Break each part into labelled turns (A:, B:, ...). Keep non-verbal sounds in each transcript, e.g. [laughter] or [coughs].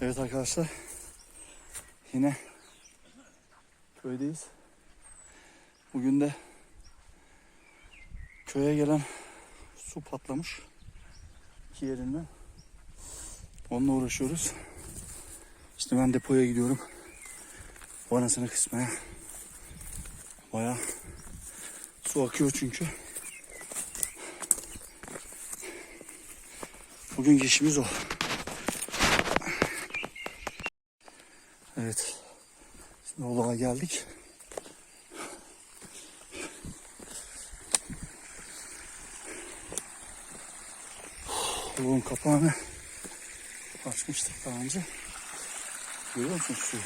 A: Evet arkadaşlar. Yine köydeyiz. Bugün de köye gelen su patlamış. iki yerinden. Onunla uğraşıyoruz. İşte ben depoya gidiyorum. Vanasını kısmaya. Baya su akıyor çünkü. Bugün işimiz o. Evet. Şimdi Ola'ya geldik. Ola'nın kapağını açmıştık daha önce. Görüyor musun suyu?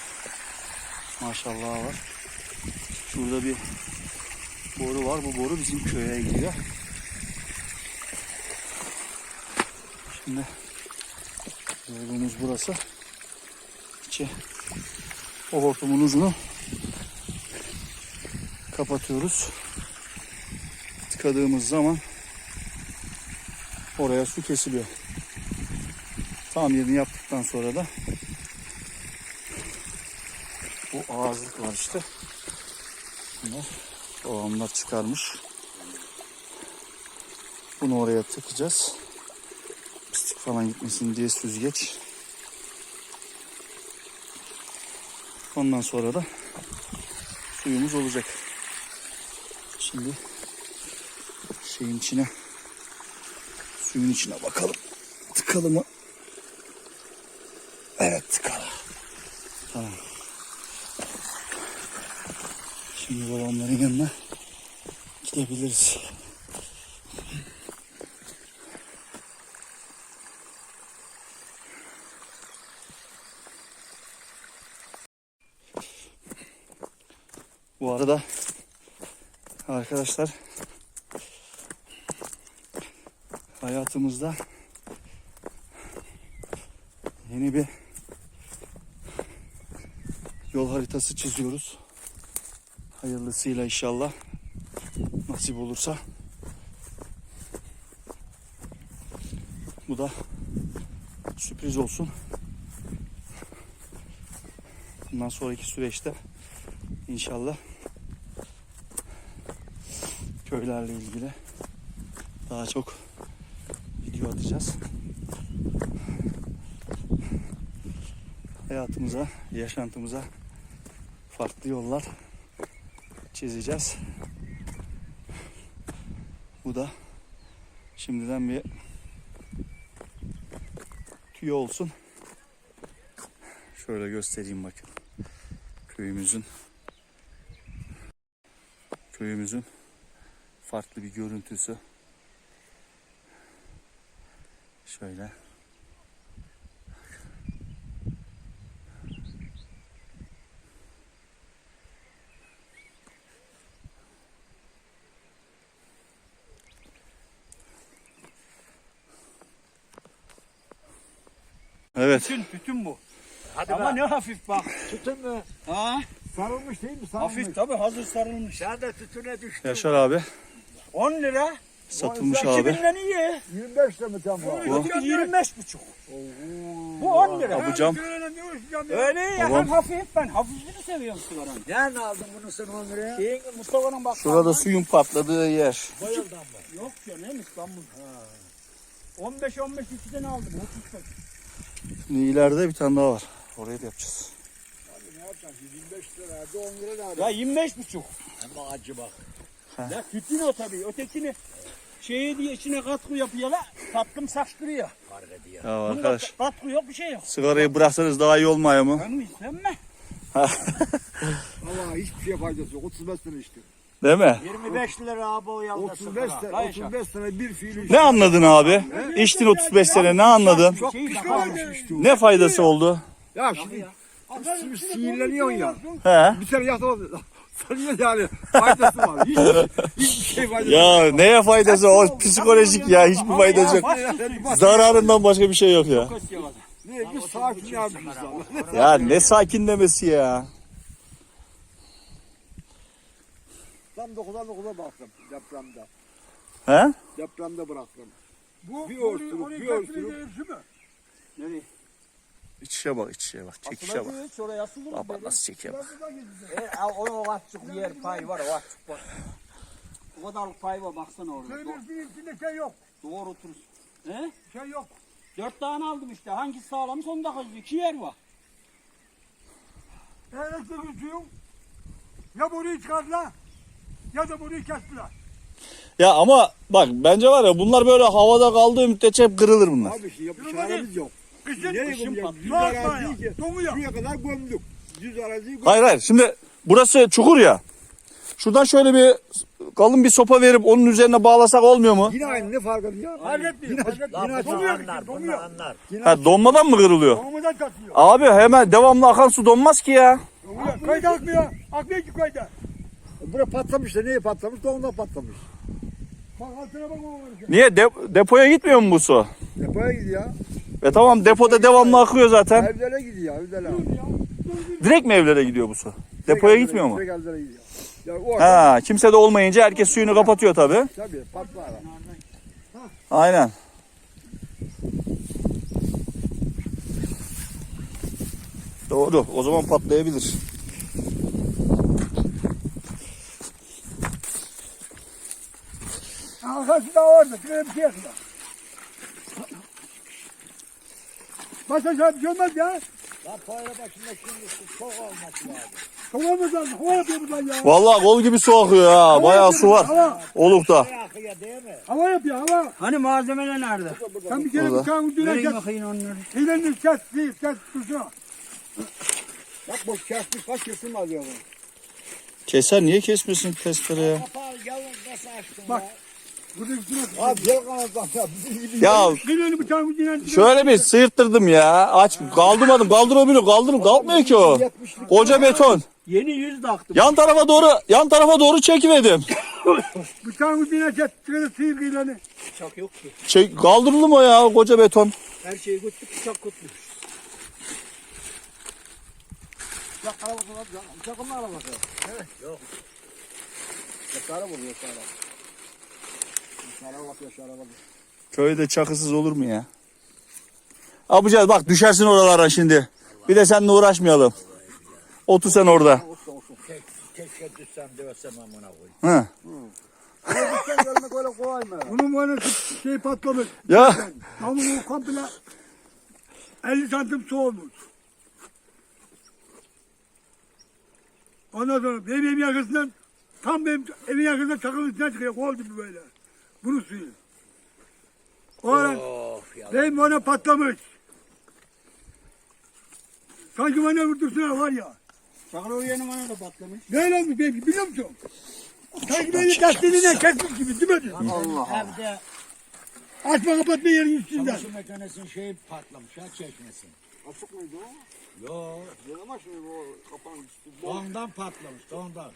A: Maşallah var. Şurada bir boru var. Bu boru bizim köye gidiyor. Şimdi yolumuz burası. İçi o hortumun ucunu kapatıyoruz. Tıkadığımız zaman oraya su kesiliyor. Tamirini yaptıktan sonra da bu ağızlık var işte. Bunlar babamlar çıkarmış. Bunu oraya takacağız. Pislik falan gitmesin diye süzgeç. Ondan sonra da suyumuz olacak. Şimdi şeyin içine suyun içine bakalım. Tıkalı mı? Evet tıkalı. Tamam. Şimdi babamların yanına gidebiliriz. Arada arkadaşlar hayatımızda yeni bir yol haritası çiziyoruz. Hayırlısıyla inşallah nasip olursa. Bu da sürpriz olsun. Bundan sonraki süreçte İnşallah köylerle ilgili daha çok video atacağız. Hayatımıza, yaşantımıza farklı yollar çizeceğiz. Bu da şimdiden bir tüyo olsun. Şöyle göstereyim bakın. Köyümüzün köyümüzün farklı bir görüntüsü. Şöyle. Evet.
B: Bütün, bütün bu.
C: Hadi
B: Ama
C: be.
B: ne hafif bak.
C: Tütün mü?
B: Ha?
C: Sarılmış değil mi? Sarılmış.
B: Hafif tabi hazır sarılmış.
C: Sen de tütüne düştün.
A: Yaşar abi
B: 10 lira.
A: satılmış abi.
B: kiminle iyi?
C: 25 lira mı sen bu?
A: Bu.
B: Öteki 25 buçuk. Bu 10 lira.
A: Ha, bu cam.
B: Öyle ya
A: Babam.
B: hem hafif ben hafifini seviyorum sigaranın.
C: Nereden aldın bunu sen 10 liraya?
B: Şeyin Mustafa'nın bak.
A: Şurada suyun patladığı yer.
C: Bayıldan mı?
B: Yok ya ne İstanbul. 15 15 iki tane aldım. 35.
A: Şimdi ileride bir tane daha var. Orayı da yapacağız.
C: Ne yapacaksın? 25 lira verdi 10 lira verdi.
B: Ya 25 buçuk.
C: Ama acı bak.
B: Ya tütün o tabii. Ötekini şeyi diye içine katkı yapıyorlar. Tatlım saçtırıyor.
C: Fark ediyor.
A: Ya
B: Bunda
A: arkadaş
B: katkı yok bir şey yok.
A: sigarayı bıraksanız daha iyi olmuyor mu?
B: Ben mi istemem?
C: Allah hiçbir şey faydası yok. 35 lira işte.
A: Değil mi?
B: 25 lira abi o yalda
C: 35 lira,
B: Hayır,
C: 35 lira bir fiil
A: Ne anladın abi? İçtin 35 sene ne anladın?
C: Çok pişman işte. o.
A: Ne faydası oldu?
C: Ya şimdi şimdi sinirleniyorsun ya.
A: He?
C: Bir sene yatamadı. Sanıyor yani faydası var. Hiç, hiçbir şey faydası
A: Ya neye faydası? O psikolojik ya. Hiçbir faydası yok.
C: yok.
A: Zararından başka bir şey yok ya.
C: Ne bir sakin Allah.
A: Ya ne sakinlemesi ya.
C: Tam 9'a 9'a baktım depremde.
A: He?
C: Depremde bıraktım.
B: Bu
C: Bir örtülük, bir örtülük.
B: Nereye?
A: İçişe bak içişe bak. Çekişe bak.
B: Asılır.
A: Baba nasıl çekiyor bak.
B: E, o, o açık yer pay var o açık var. O kadarlık pay var baksana orada.
D: Köyümüzün içinde şey yok.
B: doğru oturursun. He?
D: Şey yok.
B: Dört tane aldım işte. Hangisi sağlam sonunda kalıyor. İki yer var.
D: Elektrik suyun ya burayı çıkardılar ya da burayı kestiler.
A: Ya ama bak bence var ya bunlar böyle havada kaldığı müddetçe hep kırılır bunlar.
C: Abi şey yapmış çaremiz yok.
D: Kışın
C: Nereye
D: kışın
C: gömeceğiz? araziyi
D: Donuyor.
C: şuraya kadar gömdük. Düz araziyi gömdük.
A: Hayır hayır şimdi burası çukur ya. Şuradan şöyle bir kalın bir sopa verip onun üzerine bağlasak olmuyor mu?
C: Yine aynı ne fark ediyor?
D: Fark etmiyor. Fark etmiyor.
C: Yine
D: Donuyor.
C: anlar,
D: Donuyor.
A: Ha donmadan mı kırılıyor?
D: Donumadan çatıyor.
A: Abi hemen devamlı akan su donmaz ki ya.
D: Donuyor. Kayda akmıyor. Akmıyor ki kayda.
C: Bura patlamış da niye patlamış? Doğumdan patlamış.
D: Bak altına bak o var.
A: Niye De- depoya gitmiyor mu bu su?
C: Depoya gidiyor.
A: E tamam depoda devamlı akıyor zaten.
C: Evlere gidiyor. Evlere.
A: Direkt mi evlere gidiyor bu su? Depoya gitmiyor mu?
C: Direkt evlere gidiyor. Ya orada
A: Ha kimse de olmayınca herkes suyunu kapatıyor tabi.
C: tabii patlar.
A: Aynen. Doğru. O zaman patlayabilir.
D: Arkası da orada. Şuraya bir şey. Başka şey bir şey olmaz ya.
C: Ya para başında şimdi çok olması lazım.
D: Tamam mı lan? Hava yapıyor buradan ya.
A: Vallahi kol gibi su akıyor ha. Bayağı su var.
D: Hava.
A: Olukta.
C: Yakıyor değil mi?
D: Hava yapıyor hava.
B: Hani malzemeler nerede?
D: Sen bir kere
A: Burada.
D: bıçağın ucuna
B: Verin
D: kes.
B: bakayım onları.
D: Ellerini kes, kes, kes, kurşuna.
C: Bak bu kesmiş kaç kesim alıyor bu.
A: Keser niye kesmiyorsun testere ya?
C: Kapağı yalnız nasıl açtın
D: Bak.
C: ya?
D: Burada üstüne
C: Abi gel kanattan ya. Bizim gibi.
A: Şöyle bir sıyırttırdım ya. Aç kaldırmadım kaldırabiliyor kaldırım kalkmıyor ki o. Koca beton.
B: Yeni yüz taktım.
A: Yan tarafa doğru yan tarafa doğru çekiverdim.
D: Bıçağın ucuna kes. Şöyle sıyır kıyılarını.
B: Bıçak yok ki.
A: Çek, kaldırıldı mı o ya koca beton?
B: Her şeyi götürdük bıçak götürdük.
C: Ya arabası var. Uçak onun arabası. Evet. Yok. Yakara vuruyor yakara. Bak bak.
A: Köyde çakısız olur mu ya? Abucaz bak düşersin oralara şimdi. Bir de seninle uğraşmayalım. Otur sen orada.
C: Olsun olsun.
E: Keşke düşsem dövsem amına koy.
A: Hı.
C: Sen gelmek öyle kolay mı?
D: Bunun böyle şey patlamış.
A: Ya
D: bu komple 50 santim su olmuş. Ondan sonra benim evin yakasından tam benim evin yakasından çakılın içine çıkıyor. Kol gibi böyle. Bunun suyu. O ara benim bana patlamış. Sanki bana vurdursunlar var ya.
B: Çakır o yeni bana da patlamış.
D: Böyle olmuş benim biliyor musun? Sanki beni kastediğinden kesmiş gibi değil mi?
E: Evde
D: Açma kapatma yerin üstünden.
E: çamaşır makinesinin şeyi patlamış ha çekmesin.
C: Açık mıydı o?
E: Yo.
C: Ama şimdi o kapağın üstü.
E: Ondan patlamış ondan.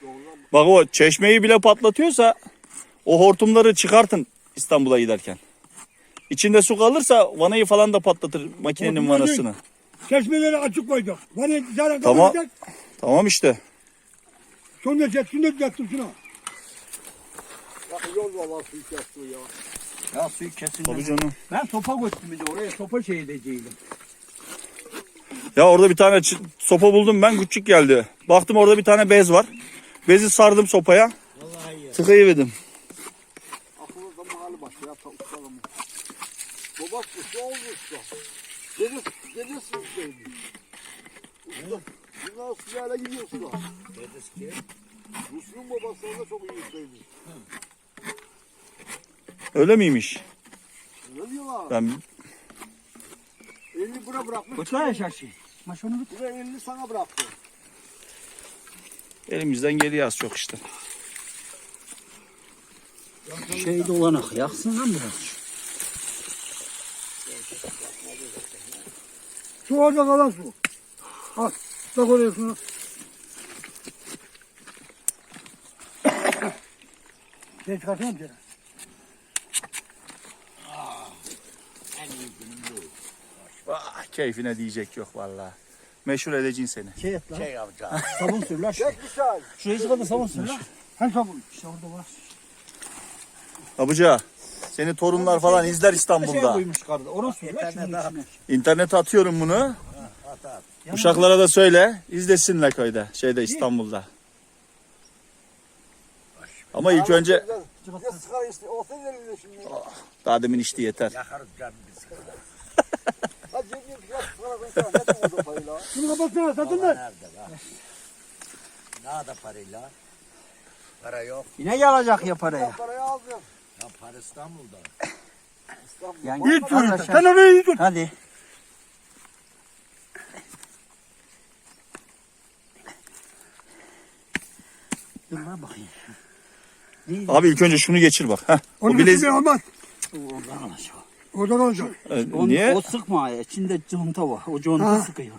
A: bak o çeşmeyi bile patlatıyorsa o hortumları çıkartın İstanbul'a giderken. İçinde su kalırsa vanayı falan da patlatır makinenin
D: Hortumları
A: vanasını.
D: Çeşmeleri açık koyduk. Bana dışarı
A: Tamam.
D: kapatacak.
A: Tamam işte.
D: Sonra çeksin düzelttim şunu.
C: Bak yol var var suyu kesti ya.
B: Ya suyu kesin.
A: Tabii canım.
B: Ben sopa götürdüm bir de oraya sopa şey edeceydim.
A: Ya orada bir tane çı- sopa buldum ben küçük geldi. Baktım orada bir tane bez var. Bezi sardım sopaya.
E: Vallahi iyi.
A: Tıkayıverdim.
C: Aklımızda mahalle başka ya. Uçalım. Oldu usta. Deniz, deniz suyuydu. Usta. Bunlar suyayla gidiyor suda.
E: Dediniz ki
C: Rus'un babası da çok iyi ustaydı.
A: Öyle miymiş?
C: Ne diyorlar?
A: Ben
C: Elini buna bırakmış.
B: Götür ya şaşı. Maş onu götür.
C: Buna elini sana bıraktı.
A: elimizden geliyor az çok işte.
B: Şey dolanak yaksın lan biraz.
D: Şu orada kalan su. Al. Bak oraya şunu. [coughs] Şey çıkartayım seni.
E: en iyi günüm bu.
A: Ah, keyfine diyecek yok vallahi. Meşhur edeceksin seni.
B: Şey et lan.
E: Şey yapacağım.
B: Sabun sür lan.
C: Çek bir çay.
B: Şuraya da sabun sür lan.
D: Hani sabun.
B: İşte orada var.
A: Abuca seni torunlar falan izler
B: Şey
A: İstanbul'da.
B: koymuş karda. Onu.
A: İnternete atıyorum bunu. Uşaklara da söyle. izlesinler köyde. Şeyde İstanbul'da. Ama ilk önce
C: şimdi.
A: daha demin içti yeter.
E: Yakarız canım biz.
C: Ne.
D: Şunu kapatsana satın
E: nerede lan? Nerede parayla? Para yok.
B: Yine gelecek ya paraya.
C: Parayı alacağım.
E: Ya para İstanbul'da.
C: İstanbul. [laughs]
B: Yani
D: İyi tut.
B: arkadaşlar-
D: Sen orayı iyi.
B: Hadi. Dur lan bakayım. Değil.
A: Abi ilk önce şunu geçir bak. Heh. O
D: Onu
A: bilezik.
D: bilezik... olmaz.
B: Oradan alacak.
D: Oradan olacak.
A: Ee,
B: Onu,
A: Niye?
B: O sıkma. İçinde conta var. O conta sıkıyor.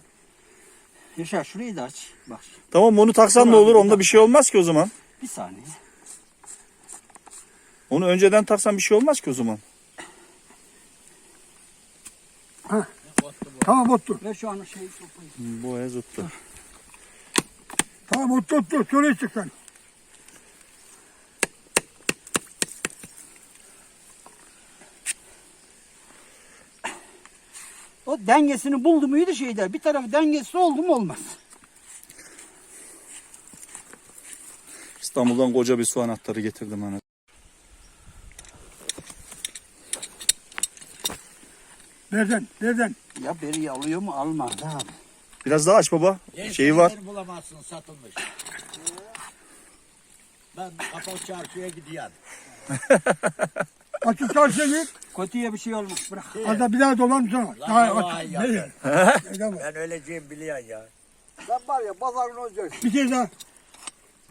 B: Yaşar şurayı da aç. Bak
A: Tamam onu taksan ne olur? Onda bir şey olmaz ki o zaman.
B: bir saniye.
A: Onu önceden taksan bir şey olmaz ki o zaman.
D: Tamam otur.
B: Ve şu an şeyi.
A: Bu ez tuttu.
D: Tamam otur otur. Şuraya çık sen.
B: O dengesini buldu muydu şeyde. Bir tarafı dengesiz oldu mu olmaz.
A: İstanbul'dan koca bir su anahtarı getirdim ana.
D: Nereden? Nereden?
B: Ya beri alıyor mu almaz abi.
A: Biraz daha aç baba. Şeyi var.
E: Bulamazsın satılmış. Ben kapalı çarşıya gidiyorum. [laughs]
D: Açık çarşıya git.
B: Kötüye bir şey olmaz bırak.
D: Hatta bir daha dolan sana.
E: Lan
D: Daha
E: vallahi ya.
D: Ne yer? [laughs] Neden var?
E: Ben öleceğim biliyorsun ya.
C: Sen var ya pazarın olacaksın.
D: Bir kere daha.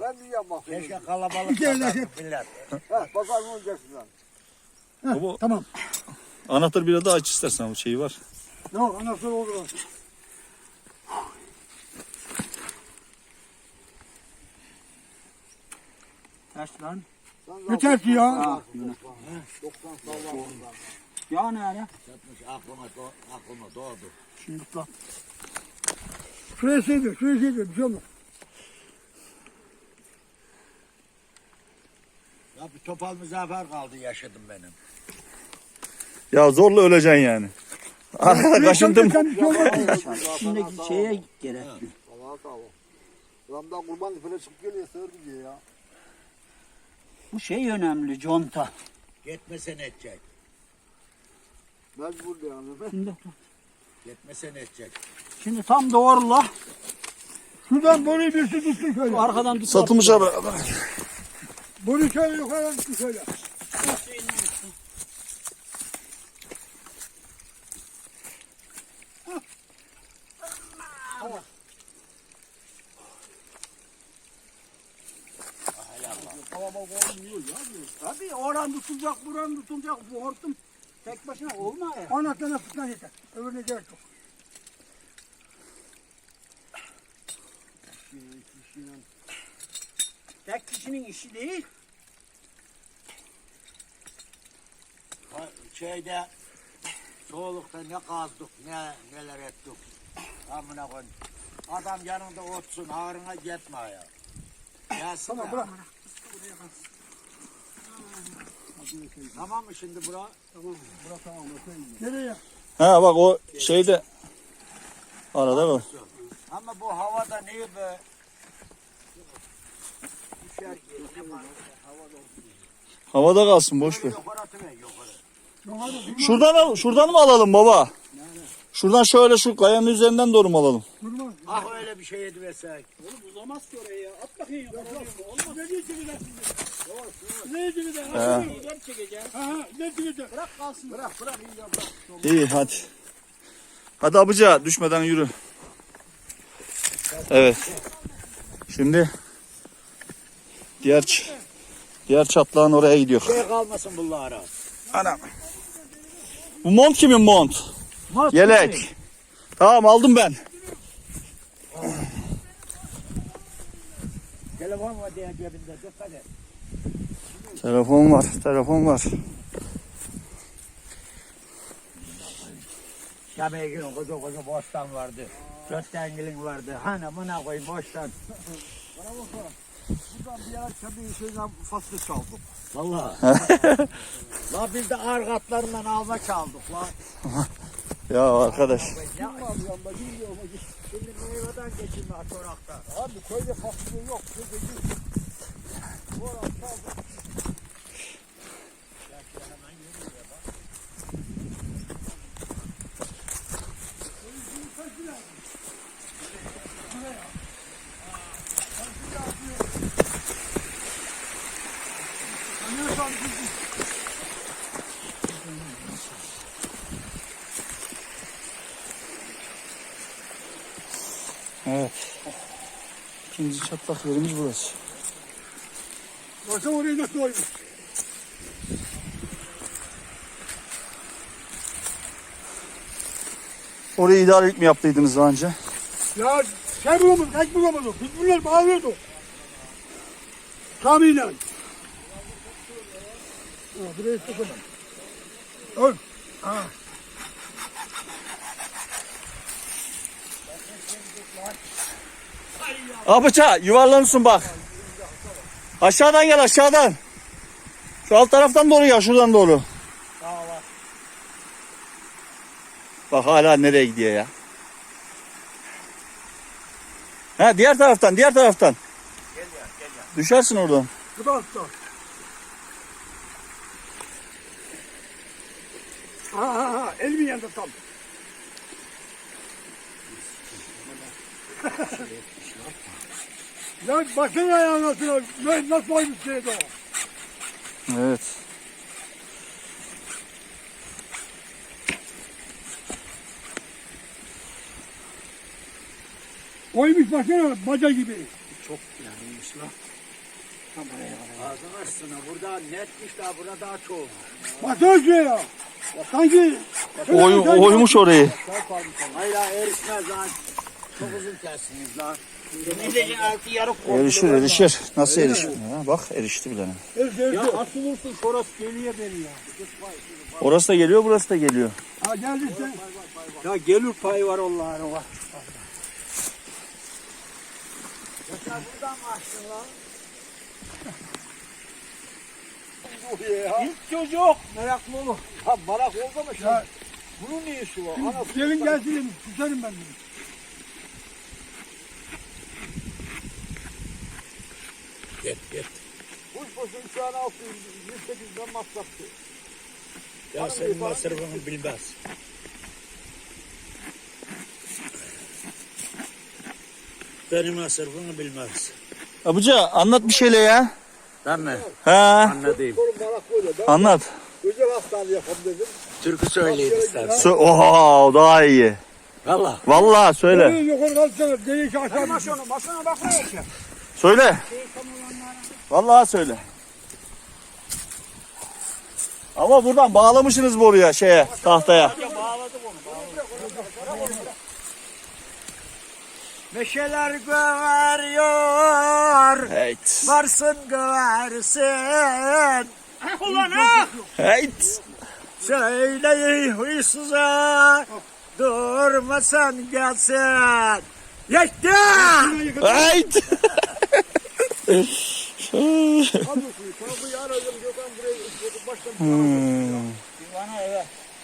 C: Ben diyeceğim bak.
E: Keşke kalabalık
D: Bir kere daha
E: pazardı millet.
C: He pazarın olacaksın lan.
D: Heh,
A: Baba-
D: tamam.
A: Anahtarı biraz daha aç istersen o şeyi var.
D: Yok anasını oldu. lan.
B: Kaç lan?
D: Yeter ki ya.
B: Ha, yine.
C: 90 sallan.
B: Ya nerede?
E: Satmış aklıma, do aklıma doğdu.
B: Şimdi lan.
D: Şuraya şeydir. Şuraya şeydir. Bir şey olmaz.
E: Ya bir topal müzafer kaldı yaşadım benim.
A: Ya zorla öleceksin yani. Arkada kaşındım.
B: Şimdiki şeye gerek.
C: Allah'a sağ ol. Ramdan kurban falan çıkıp geliyor sığır gidiyor ya.
B: Bu şey önemli conta.
E: Gitmesen edecek.
C: Mecbur yani.
B: Şimdi,
E: Gitmesen edecek.
B: şimdi tam doğrula.
D: Şuradan boruyu bir su tutsun şöyle.
B: Şu arkadan tut.
A: Satılmış abi.
D: Boruyu şöyle yukarıdan tutsun şöyle.
B: Tabii oran tutulacak, buran tutulacak. Bu hortum tek başına olma ya.
D: Anahtarına tutsan yeter. Öbürüne gerek yok.
B: Tek kişinin işi değil.
E: Ha, Şeyde soğulukta ne kazdık ne neler ettik. Amına koyayım. Adam yanında otsun ağrına gitme ya. Gelsin
D: Tamam
E: ya.
D: bırak.
E: Tamam mı şimdi bura?
D: Nereye?
A: Ha bak o şeyde. Arada var.
E: Ama bu havada niye be? Düşer.
A: Havada kalsın boş ver.
E: Yukarı atıver yukarı.
A: Şuradan al, şuradan mı alalım baba? Şuradan şöyle şu kayanın üzerinden doğru mu alalım?
E: Ah öyle bir şey ediversek.
B: Oğlum uzamaz ki oraya ya. At bakayım oluyor mu? Olmaz.
D: Ne diyecek bir? Ne diyecek bir dakika?
B: Yukarı çekeceğim.
D: Ha ha. Ne diyecek?
B: Bırak kalsın. Bırak bırak. iyi ya, bırak.
A: İyi hadi. Hadi abica düşmeden yürü. Evet. Şimdi diğer diğer çatlağın oraya gidiyor.
E: Şey kalmasın bunlara.
A: Anam. Bu mont kimin mont? Yelek. Tamam aldım ben.
E: Telefon var diye cebinde dikkat et.
A: Telefon var, telefon var.
E: Şameygi'nin koca koca bostan vardı. Dört dengilin vardı. Hani buna koy bostan.
C: Buradan bir yer tabii şeyden faslı çaldık.
E: Valla. la [laughs] biz de argatlarından alma çaldık la. [laughs]
A: Ya arkadaş.
C: Abi köyde fasulye yok. Bu
A: çatlak yerimiz burası.
D: Baksana orayı nasıl doymuş.
A: Orayı idarelik mi yaptıydınız daha önce?
D: Ya şey bulamadık, kaç bulamadık. Biz bunları bağlıyorduk. Tahminen. Ha, buraya sokalım. Ön. Ha.
A: Abıça yuvarlanırsın bak. Aşağıdan gel aşağıdan. Şu alt taraftan doğru ya şuradan doğru. Bak hala nereye gidiyor ya. Ha diğer taraftan diğer taraftan. Düşersin oradan.
D: Da altta. Ha ha ha. Elimin yanında tam. Ya baksana ya nasıl, ne- nasıl oymuş şeyde o.
A: Evet.
D: Oymuş baksana baca gibi.
E: Ağzını açsana. Burada netmiş daha burada daha çoğu.
D: Baksana şuraya ya. Sanki
A: Oy, oymuş orayı.
E: Hayır ha erişmez lan. Çok uzun kessiniz lan. Denizin altı yarık
A: Erişir erişir. Nasıl erişmiyor ya? Bak erişti bile.
B: Ya asılırsın şurası geliyor beni ya.
A: Orası da geliyor burası da geliyor.
D: Ha geldi işte.
B: Ya gelir payı var onların var.
E: Sen buradan mı açtın lan? [laughs]
C: Ya.
B: İlk çocuk meraklı olur.
C: Ha merak oldu ama şimdi.
D: Ya.
C: Bunun ne işi var? Ana
D: Gelin gelsin. Tutarım ben bunu.
C: Kuş başı üç tane altı. 108'den masraftı.
E: Ya senin masrafını bilmez. Benim masrafını bilmez.
A: Abuca anlat bir şeyle ya.
E: Ben mi?
C: Sorun böyle. Ben
A: anlat.
C: özel hastane yapalım dedim.
E: Türkü söyleyin istersen.
A: Sö Oha o daha iyi.
E: Valla.
A: Vallahi söyle.
D: Yukarı kalksana. Değiş aşağı.
B: Maşonu maşona bakma ya.
A: Söyle. Vallahi söyle. Ama buradan bağlamışsınız boruya şeye tahtaya.
E: Meşeler göğeriyor.
A: Heyt.
E: Varsın göğersin. [laughs]
B: Ulan ha!
A: Heyt.
E: Söyleyin huysuza. Durmasan gelsin. Yetti.
A: Heyt. [laughs] Hmm.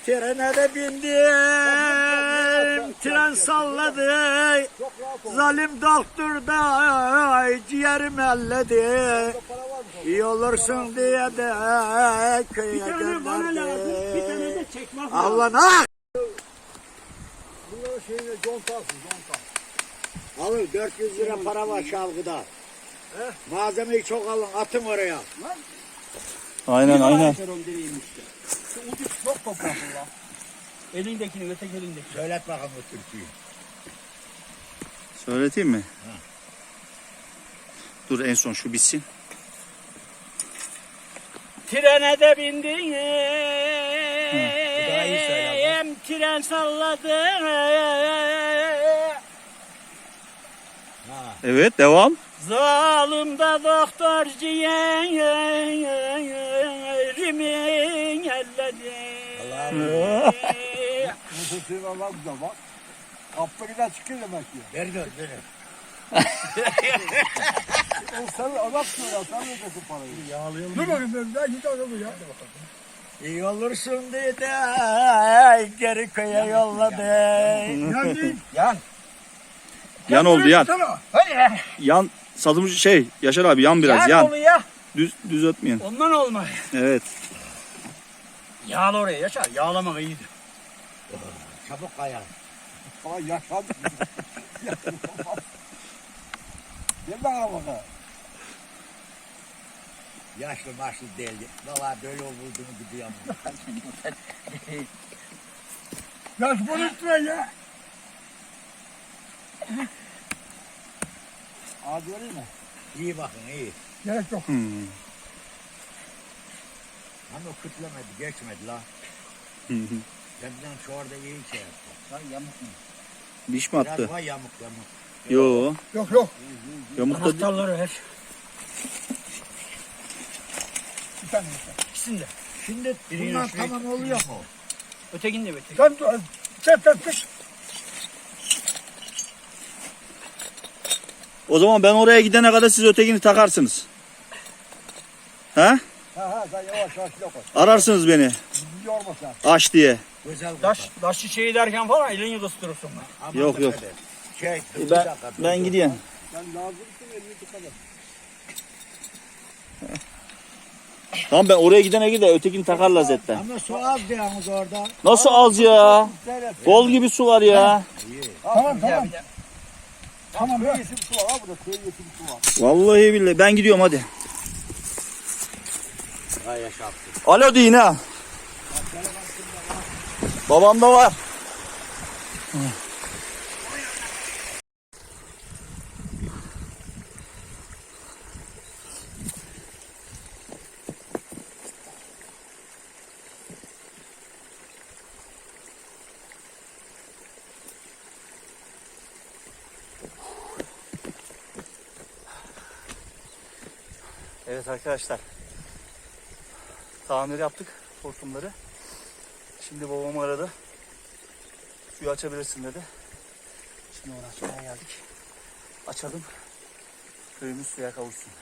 E: Trene bindim. Tren salladı. Zalim doktor da ciğerim elledi. İyi olursun diye de köye
B: Bir tane bana lazım, bir tane de çekmez lazım.
E: Allah'ına.
C: Bunların şeyine conta alsın conta.
E: Alın 400 lira para var Malzemeyi çok alın atın oraya.
A: Aynen aynen.
B: Şu ucu çok topraklı lan. Elindekini öteki elindeki.
E: Söylet bakalım o türküyü.
A: Söyleteyim mi? Dur en son şu bitsin.
B: Trene de bindim.
E: söyle
B: Tren salladı.
A: Evet devam.
B: Zalim da doktor ciğerimi elledi.
C: Nefesini alan da bak. Kaplarından çıkıyor demek ki.
E: Ver ver.
C: Sen adam söyle. Sen ödesin parayı.
D: Dur bakayım ben. Ben hiç adamı ya.
E: İyi olursun dedi. Geri köye yolladı.
D: Yan değil.
E: Yan.
A: Yan oldu yan.
E: Hadi.
A: Yan sazım şey Yaşar abi yan biraz
E: yan.
A: yan.
E: oluyor.
A: Düz düz ötmeyin.
B: Ondan olmaz.
A: Evet.
B: Yağla oraya yaşar. Yağlamak iyidir.
E: Çabuk kayar.
C: Aa yaşadım. [laughs] Gel bana bakalım.
E: Yaşlı başlı değil. Valla böyle olduğunu gidiyorum.
D: Yaş konuşma ya. [laughs]
C: Aa göreyim mi?
E: iyi bakın iyi.
D: Gerek yok.
A: Hmm.
E: Ama o kütlemedi, geçmedi la.
A: Hı hı.
E: Şu orada iyi şey yaptı. Lan yamuk mu?
A: Diş mi
E: Biraz
A: attı?
E: var yamuk yamuk.
A: Yo.
D: Yok yok.
A: Yamuk da
B: Anahtarları ver.
D: Bir tane.
B: İkisini de.
E: Şimdi bunlar tamam oluyor mu?
B: Ötekini de ötekini.
D: Sen sen sen sen.
A: O zaman ben oraya gidene kadar siz ötekini takarsınız. He?
C: Ha ha sen yavaş yavaş yok.
A: Ararsınız beni.
C: Yorma sen.
A: Aç diye.
E: Güzel
B: Daş, daşı şey derken falan elini kıstırırsın.
E: Ama
A: Yok, yok.
E: Şey, bir
A: Ben,
E: dakika, dur,
A: ben
E: dur.
A: gidiyorum.
C: Sen lazımsın elini tıkadı.
A: Tamam ben oraya gidene kadar ötekini takarlar zaten.
E: Ama su az yalnız orada.
A: Nasıl az ya? Bol gibi su var ya.
D: Tamam tamam.
C: Tamam ya. Yeşil su var ha burada. Köy yeşil su var.
A: Vallahi billahi ben gidiyorum hadi.
E: Hay yaşa.
A: Alo deyin ha. Babam da var. Evet arkadaşlar. Tamir yaptık hortumları. Şimdi babam aradı. Suyu açabilirsin dedi. Şimdi onu açmaya geldik. Açalım. Köyümüz suya kavuşsun.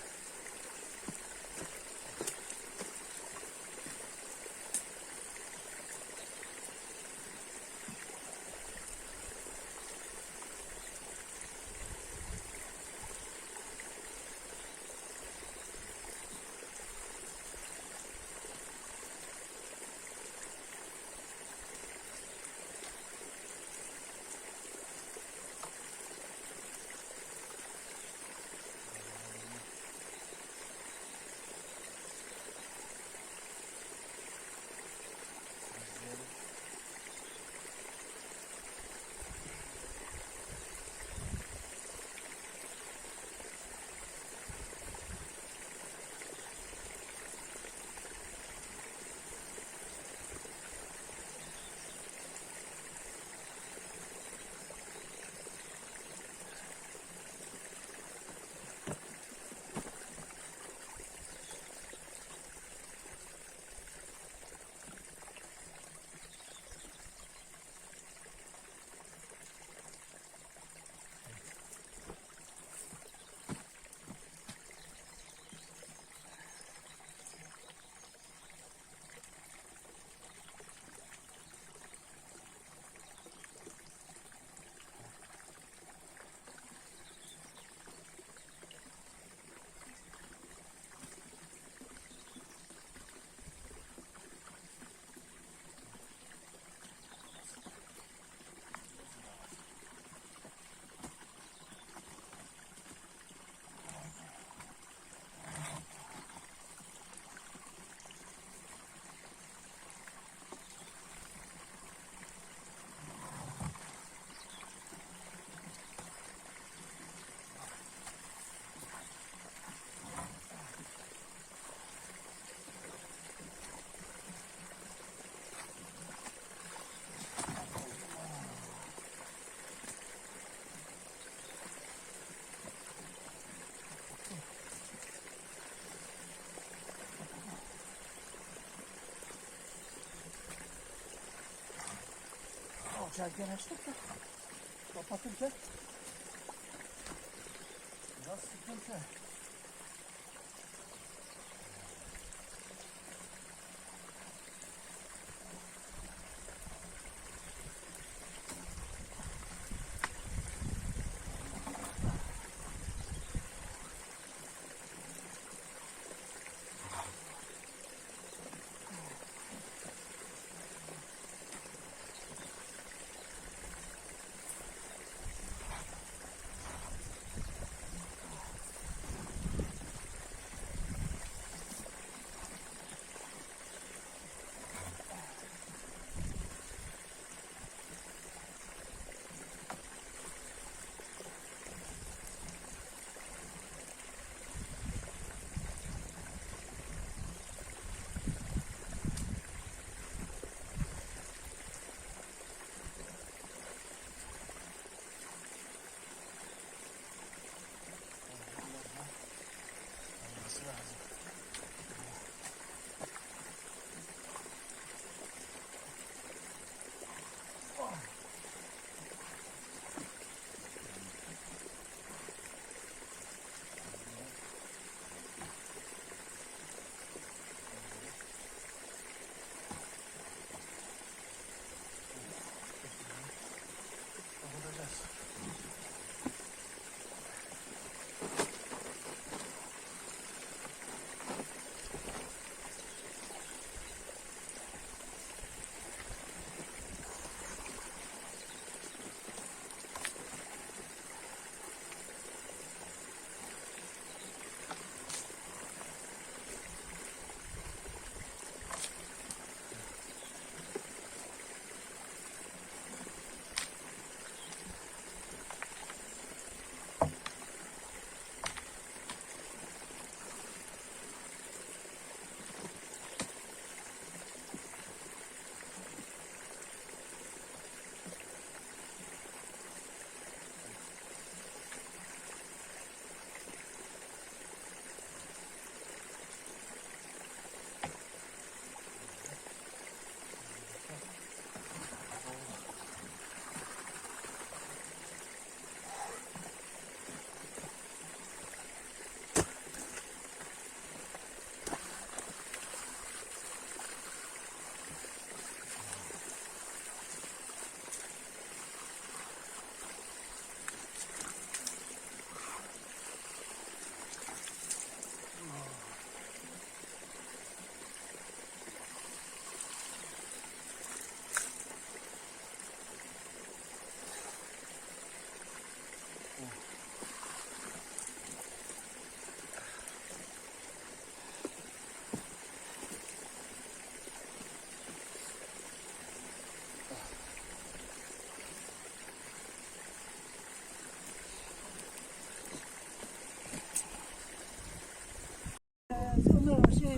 D: Açarken açtık da. Kapatırken. Biraz sıkıntı.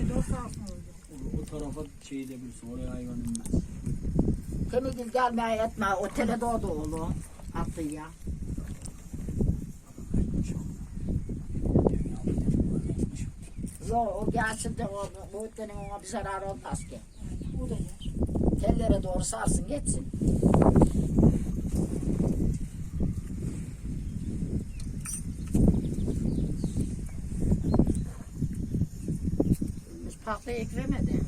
F: Sarsın orada.
B: O, o tarafa şey edebilirsin. Oraya hayvan inmez.
F: Temizlik gelmeye etme. Otele doğdu oğlu. Attı ya. Yo o gelsin de o boyutların ona bir zararı olmaz ki.
G: O da yer.
F: Tellere doğru sarsın geçsin. Pahtayı ekremedi.